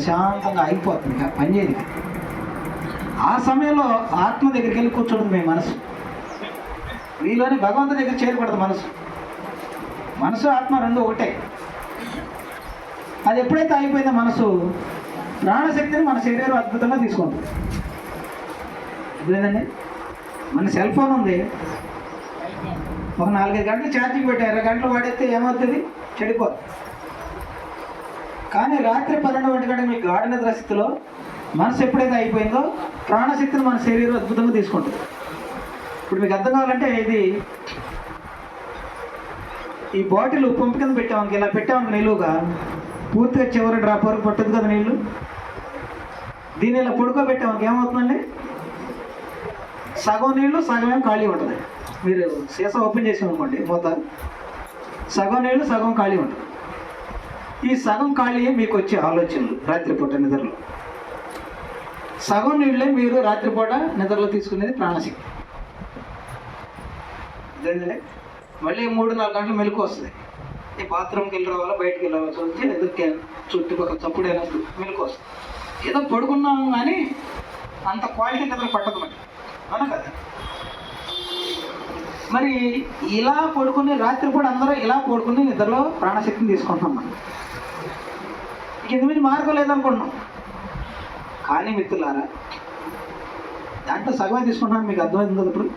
ప్రశాంతంగా అయిపోతుంది ఇంకా పని చేయదు ఆ సమయంలో ఆత్మ దగ్గరికి వెళ్ళి కూర్చోండి మీ మనసు. మీలోని భగవంతుని దగ్గర చేరకూడదు మనసు. మనసు ఆత్మ రెండు ఒకటే. అది ఎప్పుడైతే అయిపోయిందో మనసు ప్రాణశక్తిని మన శరీరం అద్భుతంగా తీసుకుంటుంది. లేదండి మన సెల్ ఫోన్ ఉంది. ఒక నాలుగైదు గంటలు ఛార్జింగ్ పెట్టి ఇరవై గంటలు వాడేస్తే ఏమవుతుంది? చెడిపోతుంది. కానీ రాత్రి పన్నెండు ఒంటి గంట మీ గాఢ మనసు ఎప్పుడైతే అయిపోయిందో ప్రాణశక్తిని మన శరీరం అద్భుతంగా తీసుకుంటుంది. ఇప్పుడు మీకు అర్థం కావాలంటే ఇది ఈ బాటిల్ పంపు కింద పెట్టామనుకో ఇలా పెట్టామనుకో నిలువుగా పూర్తిగా చివరి డ్రాప్ వరకు పట్టదు కదా నీళ్ళు? దీన్ని ఇలా పడుకోబెట్టామనుకో ఏమవుతుందండి? సగం నీళ్ళు సగమే ఖాళీ ఉంటుంది. మీరు సీసా ఓపెన్ చేసి అనుకోండి మూత సగం నీళ్ళు సగం ఖాళీ ఉంటుంది. ఈ సగం ఖాళీయే మీకు వచ్చే ఆలోచనలు రాత్రిపూట నిద్రలో. సగం నీళ్ళే మీరు రాత్రిపూట నిద్రలో తీసుకునేది ప్రాణశక్తి. మళ్ళీ మూడు నాలుగు గంటలు మెలకు వస్తుంది. ఈ బాత్రూమ్కి వెళ్ళి రావాలా బయటకు వెళ్ళి చూస్తే వస్తే ఎదురుకే చుట్టుపక్కల చప్పుడు అయినప్పుడు మెలకు వస్తుంది. ఏదో పడుకున్నాము కానీ అంత క్వాలిటీ నిద్ర పట్టదు మరి. అవునా కదా? మరి ఇలా పడుకునే రాత్రి కూడా అందరూ ఇలా పడుకునే నిద్రలో ప్రాణశక్తిని తీసుకుంటున్నాం మనం. కింద మీద మార్గం లేదనుకుంటున్నాం. కానీ మిత్రులారా దాంట్లో సగమే తీసుకుంటున్నాను మీకు అర్థమైంది కదా ఇప్పుడు.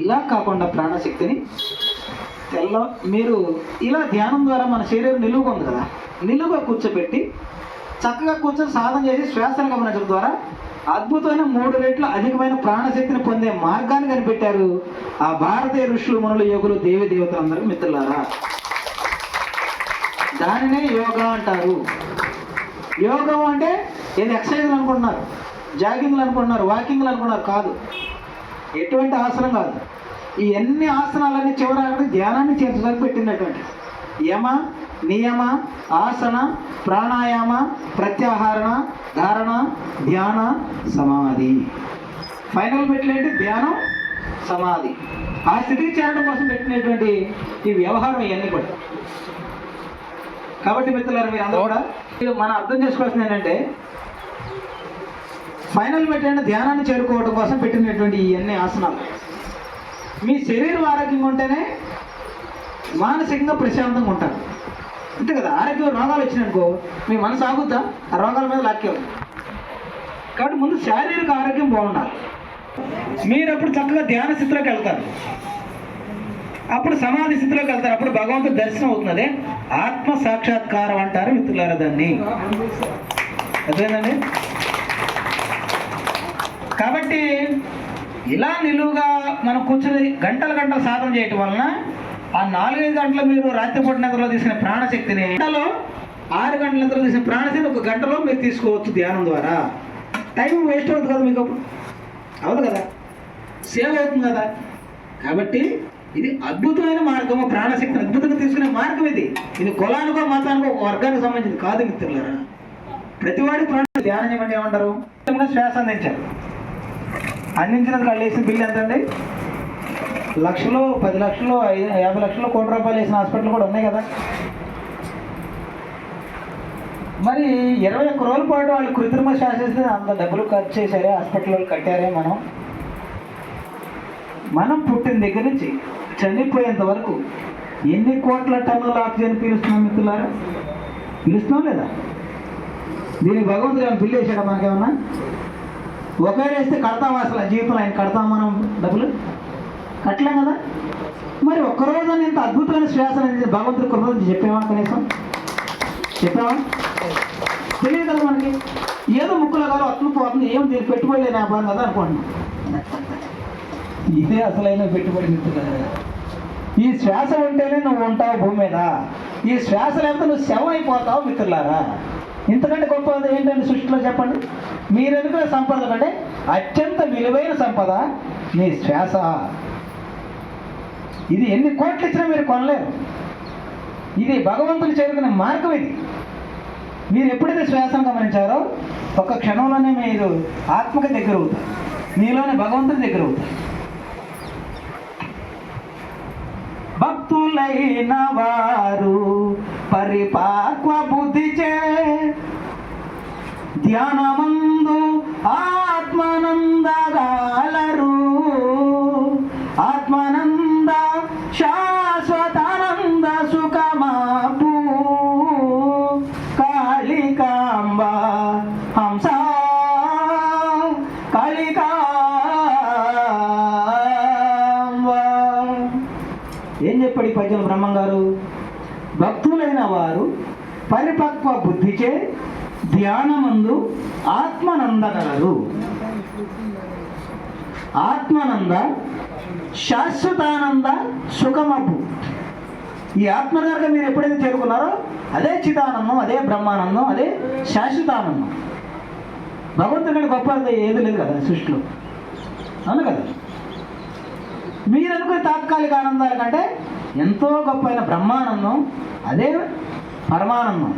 ఇలా కాకుండా ప్రాణశక్తిని తెల్ల మీరు ఇలా ధ్యానం ద్వారా మన శరీరం నిలువుగా ఉంది కదా నిలువుగా కూర్చోబెట్టి చక్కగా కూర్చొని సాధన చేసి శ్వాసను గమనించడం ద్వారా అద్భుతమైన మూడు రెట్లు అధికమైన ప్రాణశక్తిని పొందే మార్గాన్ని కనిపెట్టారు ఆ భారతీయ ఋషులు మునులు యోగులు దేవి దేవతలందరూ మిత్రులారా. దానినే యోగా అంటారు. యోగం అంటే ఏది ఎక్సర్సైజ్లు అనుకుంటున్నారు? జాగింగ్లు అనుకుంటున్నారు వాకింగ్లు అనుకున్నారు కాదు. ఎటువంటి ఆసనం కాదు. ఈ అన్ని ఆసనాలన్నీ చివరి ధ్యానాన్ని చేర్చడానికి పెట్టినటువంటి. యమ నియమ ఆసన ప్రాణాయామ ప్రత్యాహారణ ధారణ ధ్యాన సమాధి. ఫైనల్ పెట్టినట్టు ధ్యానం సమాధి. ఆ స్థితికి చేరడం కోసం పెట్టినటువంటి ఈ వ్యవహారం ఇవన్నీ కూడా. కాబట్టి మిత్రులారు మీరు అందరూ కూడా మనం అర్థం చేసుకోవాల్సింది ఏంటంటే ఫైనల్ పెట్టిన ధ్యానాన్ని చేరుకోవడం కోసం పెట్టినటువంటి ఇవన్నీ ఆసనాలు. మీ శరీరం ఆరోగ్యంగా ఉంటేనే మానసికంగా ప్రశాంతంగా ఉంటారు. అంతే కదా ఆరోగ్యం రోగాలు వచ్చినాయనుకో మీ మనసు ఆగుద్దా? ఆ రోగాల మీద లాక్యం కాబట్టి ముందు శారీరక ఆరోగ్యం బాగుండాలి. మీరు అప్పుడు చక్కగా ధ్యాన స్థితిలోకి వెళ్తారు. అప్పుడు సమాధి స్థితిలోకి వెళ్తారు. అప్పుడు భగవంతుడు దర్శనం అవుతున్నదే ఆత్మ సాక్షాత్కారం అంటారు మిత్రులారా దాన్ని. అదేనండి కాబట్టి ఇలా నిలువుగా మనం కూర్చుని గంటల గంటలు సాధన చేయటం వలన ఆ నాలుగైదు గంటలు మీరు రాత్రిపూట నిద్రలో తీసిన ప్రాణశక్తిని గంటలో ఆరు గంటల నిద్రలో తీసిన ప్రాణశక్తిని ఒక గంటలో మీరు తీసుకోవచ్చు ధ్యానం ద్వారా. టైం వేస్ట్ అవుతుంది కదా మీకు అప్పుడు? అవును కదా? సేవ్ అవుతుంది కదా? కాబట్టి ఇది అద్భుతమైన మార్గము ప్రాణశక్తిని అద్భుతంగా తీసుకునే మార్గం ఇది. ఇది కులానికో మతానికో ఒక వర్గానికి సంబంధించింది కాదు మిత్రులారా. ప్రతివాడి ప్రాణ ధ్యానం చేయమంటే ఏమంటారు? శ్వాస అందించారు అందించిన వాళ్ళు వేసిన బిల్లు ఎంత అండి లక్షలు పది లక్షలు ఐదు యాభై లక్షలు కోటి రూపాయలు వేసిన హాస్పిటల్ కూడా ఉన్నాయి కదా. మరి ఇరవై ఒక్క రోజుల పాటు వాళ్ళు కృత్రిమ శ్వాస అంత డబ్బులు ఖర్చు చేశారే హాస్పిటల్ వాళ్ళు కట్టారే మనం. మనం పుట్టిన దగ్గర నుంచి చనిపోయేంత వరకు ఎన్ని కోట్ల టన్నుల ఆక్సిజన్ పీలుస్తున్నాం మిత్రులారా? పీలుస్తున్నాం లేదా? దీనికి భగవంతుడు ఏమైనా బిల్లు వేసాడా మనకేమన్నా? ఒకరేస్తే వేస్తే కడతాం అసలు జీవితంలో? ఆయన కడతాం మనం డబ్బులు? కట్టలేం కదా? మరి ఒక్కరోజు ఇంత అద్భుతమైన శ్వాస అనేది భగవంతుడి కృతజ్ఞత చెప్పేవా కనీసం? చెప్పావా? తెలియదు కదా మనకి. ఏదో ముక్కులో కాదు అట్లు పోతుంది ఏం దీనికి పెట్టుబడి లేని వ్యాపారం కదా అనుకుంటున్నాం ఇదే అసలైన పెట్టుబడి మిత్రులారా ఈ శ్వాస ఉంటేనే నువ్వు ఉంటావు భూమి మీద. ఈ శ్వాస లేకపోతే నువ్వు శవం అయిపోతావు మిత్రులారా. ఇంతకంటే గొప్ప ఏంటంటే సృష్టిలో చెప్పండి? మీరు అనుకునే సంపద కంటే అత్యంత విలువైన సంపద నీ శ్వాస. ఇది ఎన్ని కోట్లు ఇచ్చినా మీరు కొనలేరు. ఇది భగవంతుని చేరుకునే మార్గం ఇది. మీరు ఎప్పుడైతే శ్వాసను గమనించారో ఒక్క క్షణంలోనే మీరు ఆత్మకి దగ్గర అవుతారు మీలోనే భగవంతుని దగ్గర అవుతారు భక్తులైన వారు పరిపాక్వ బుద్ధి ధ్యానమందు ఆత్మనందగాలరు. ఆత్మన పద్యం బ్రహ్మం గారు భక్తులైన వారు పరిపక్వ బుద్ధిచే ధ్యానమందు ఆత్మనందగలరు. ఆత్మానంద శాశ్వతానంద సుఖమపు ఈ ఆత్మగారిగా మీరు ఎప్పుడైతే చేరుకున్నారో అదే చిదానందం అదే బ్రహ్మానందం అదే శాశ్వతానందం. భగవంతుడి కంటే గొప్ప ఏది లేదు కదా సృష్టిలో. అవును కదా? మీరు అనుకునే తాత్కాలిక ఆనందాల కంటే ఎంతో గొప్పైన బ్రహ్మానందం అదే పరమానందం.